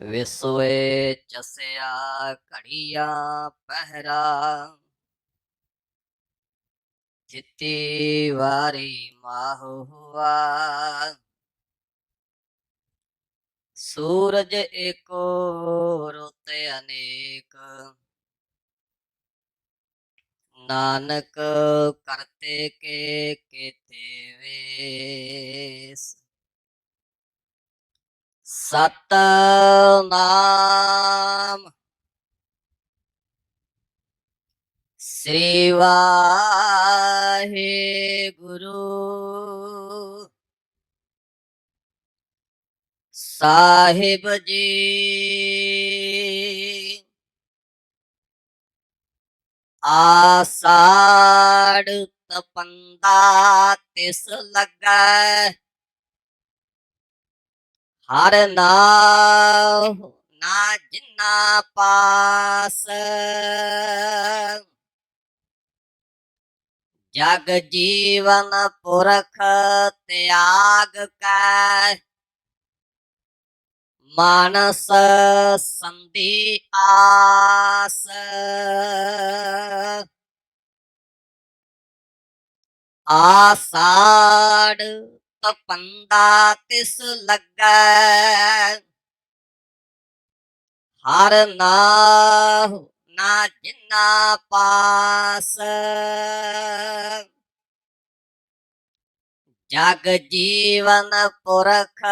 ਵਿਸੋਏ ਚਸਿਆ ਘੜੀਆ ਪਹਿਰਾ। ਜਿੱਤੀ ਵਾਰੀ ਮਾਹੁਆ ਸੂਰਜ ਏਕੋ ਰੁੱਤ ਅਨੇਕ। ਨਾਨਕ ਕਰਤੇ ਕੇ ਕੀਤੇ ਵੇਸ ਸਤਨਾਮ। ਸ੍ਰੀ ਵਾਹਿਗੁਰੂ। ਸਾਹਿਬ ਜੀ। ਆਸਾੜ ਤਪੰਦਾ ਤਿਸ ਲੱਗੈ। ਹਰ ਨਾਮ ਨਾ ਜਿੰਨਾ ਪਾਸ। ਜਗ ਜੀਵਨ ਪੁਰਖ ਤਿਆਗ ਕੈ। ਮਾਨਸ ਸੰਧੀ ਆਸ। ਆਸਾੜ ਤਪੰਦਾ ਤਿਸ ਲੱਗੈ। ਹਰ ਨਾਮ ਨਾ ਜਿਨਾ ਪਾਸ। ਜਗ ਜੀਵਨ ਪੁਰਖ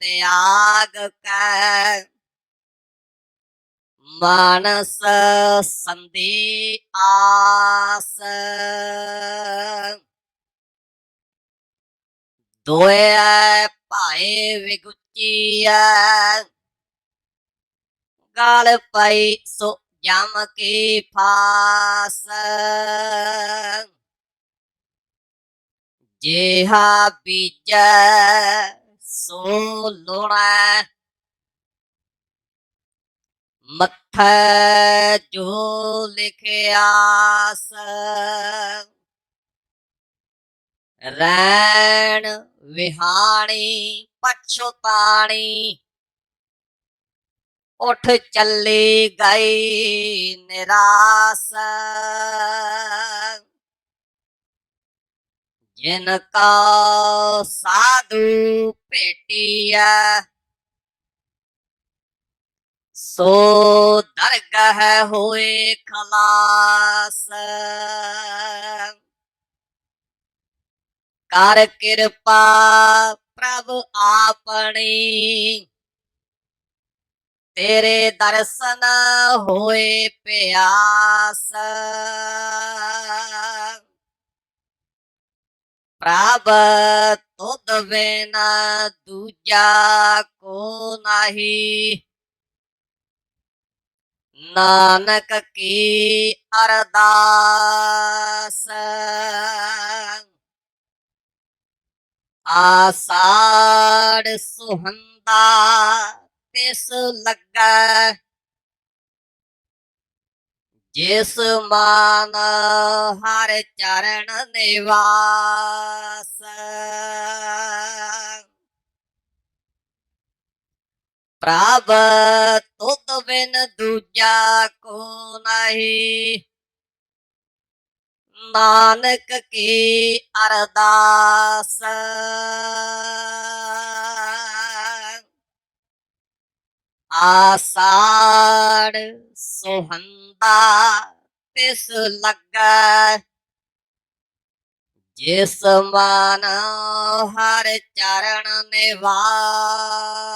ਤਿਆਗ ਕੈ। ਮਾਨਸ ਸੰਧੀ ਆਸ। ਦੋਇ ਭਾਏ ਵਿਗੁਚੀਐ ਗਾਲ ਪਈ ਸੋ ਜਮ ਕੀ ਫਾਸ ਜਿਹਾ ਬੀਜੈ ਸੋ ਲੋਣੈ ਮੱਥੈ ਜੋ ਲਿਖਿਆਸ ਰੈਣ ਵਿਹਾਣੀ ਪਛੁਤਾਣੀ ਉਠ ਚੱਲੀ ਗਈ ਨਿਰਾਸ। ਜਿਨ ਕਾ ਸਾਧੂ ਭੇਟਿਆ ਸੋ ਦਰਗਹ ਹੋਏ ਖਲਾਸ। ਕਰ ਕਿਰਪਾ ਪ੍ਰਭ ਆਪਣੀ। ਤੇਰੇ ਦਰਸ਼ਨ ਹੋਏ ਪਿਆਸ। ਪ੍ਰਭ ਤੁਧ ਬਿਨ ਦੂਜਾ ਕੋ ਨਹੀਂ। ਨਾਨਕ ਕੀ ਅਰਦਾਸ। ਆਸਾੜ ਸੁਹੰਦਾ ਤਿਸ ਲੱਗਾ। ਜਿਸ ਮਾਨ ਹਰ ਚਰਨ ਨਿਵਾਸ। ਪ੍ਰਭ ਤੁਧ ਬਿਨ ਦੂਜਾ ਕੋ ਨਹੀਂ। ਨਾਨਕ ਕੀ ਅਰਦਾਸ। ਆਸਾੜ ਸੁਹੰਦਾ ਤਿਸ ਲੱਗਾ ਜਿਸ ਮਨ ਹਰ ਚਰਨ ਨਿਵਾਸ